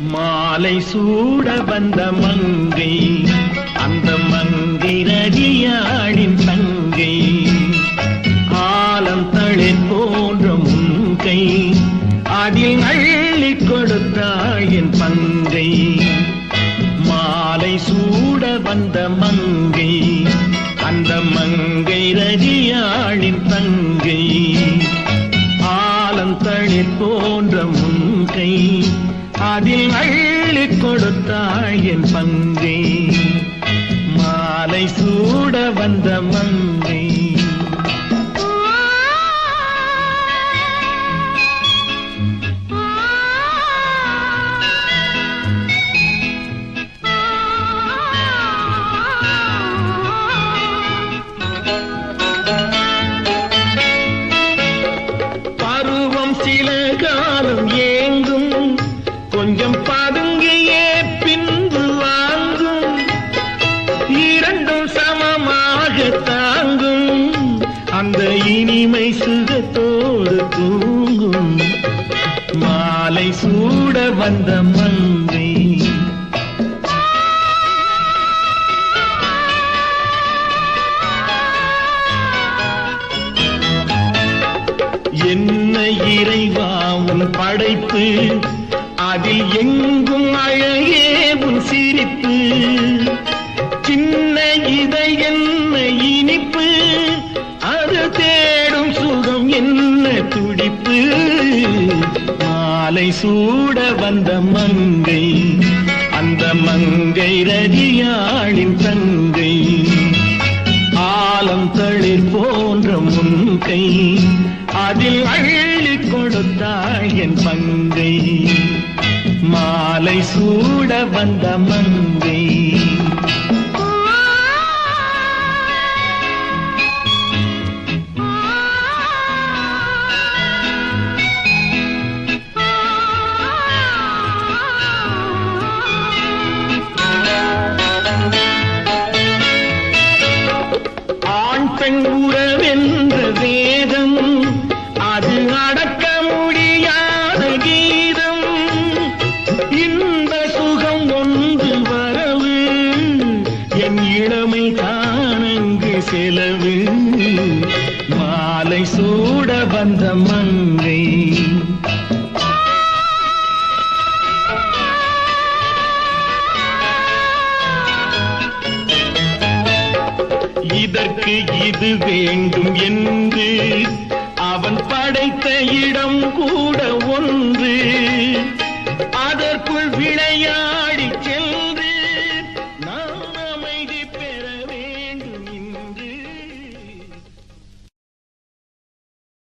மாலை சூட வந்த மங்கை அந்த மங்கை ரதியாடின் தங்கை. ஆலம் தளிர் போன்ற முன்கை அதில் அள்ளி கொடுத்தாயின் பங்கை. மாலை சூட வந்த மங்கை அந்த மங்கை ரதியாளின் தங்கை. ஆலம் ஆலந்தளிர் போன்ற முன்கை அதில் அள்ளி கொடுத்தாள் என் பங்கை. மாலை சூட வந்த மங்கை. தாங்கும் அந்த இனிமை சுகத்தோடு தூங்கும். மாலை சூட வந்த மங்கை. என்ன இறைவா உன் படைப்பு? அதில் எங்கும் அழகே உன் சிரிப்பு. சின்ன இதை என்ன இனிப்பு அது தேடும் சுகம் என்ன துடிப்பு? மாலை சூட வந்த மங்கை அந்த மங்கை ரதியாளின் தங்கை. ஆலம் தளிர் போன்ற முன்கை அதில் அள்ளி கொடுத்தாள் என் பங்கை. மாலை சூட வந்த மங்கை. உறவென்ற வேதம் அது அடக்க முடியாத கீதம். இந்த சுகம் ஒன்று வரவு என் இளமை தானங்கு செலவு. மாலை சூட வந்த மங்கை இதற்கு இது வேண்டும் என்று அவன் படைத்த இடம் கூட ஒன்று. அதற்குள் விளையாடி